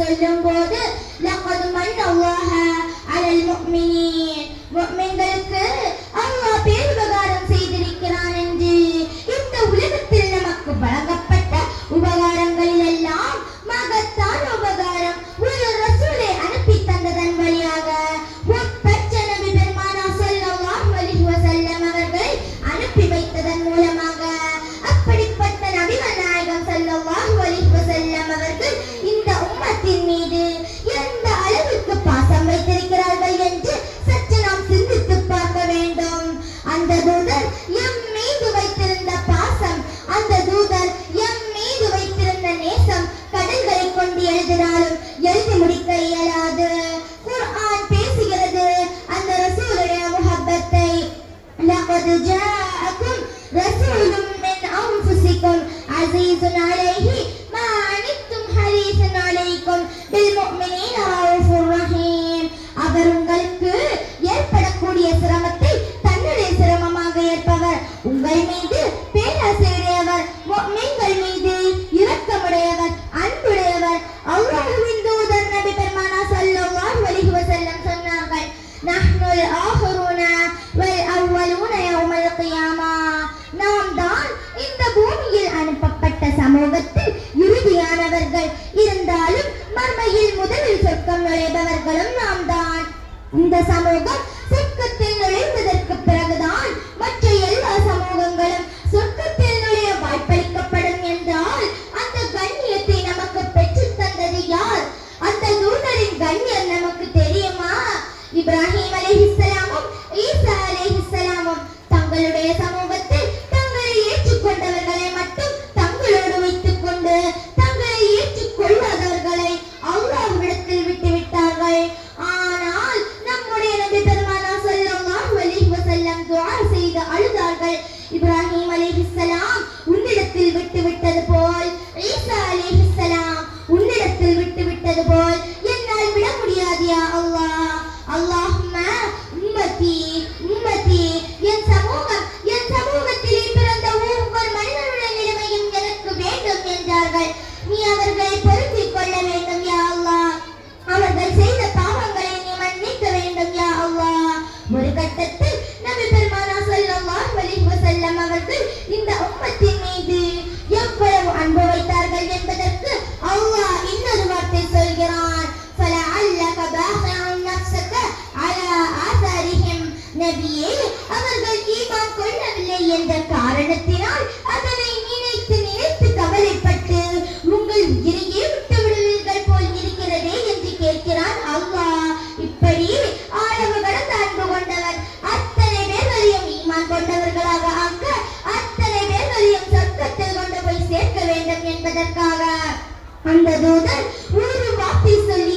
சொல்லும் போது of many நுழைபவர்களும் நாம் தான் இந்த சமூகம் சிக்கத்தில் நுழைந்ததற்கு பிறகுதான் மற்ற எல்லா சமூகங்களும் இப்ராஹிம் அலைஹிஸ்ஸலாம் உன்னிடத்தில் விட்டுவிட்ட நபியே அவர்கள் ஈமான் கொள்ளவில்லை என்ற காரணத்தினால் அதனை நினைத்து நினைத்து கவலைப்பட்டு உங்கள் உயிரையே விட்டுவிடுவீர்கள் போல் இருக்கிறதே என்று கேட்கிறான் அல்லாஹ். இப்படி ஆழவு கடந்த அன்பு கொண்டவர் அத்தனை பேர் வலியும் ஈமான் கொண்டவர்களாக ஆக்க அத்தனை பேர் வலியும் சொர்க்கத்தில் கொண்டு போய் சேர்க்க வேண்டும் என்பதற்காக அந்த தூதர் ஒரு வார்த்தை சொல்லி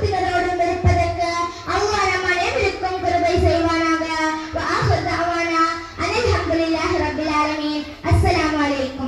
mentira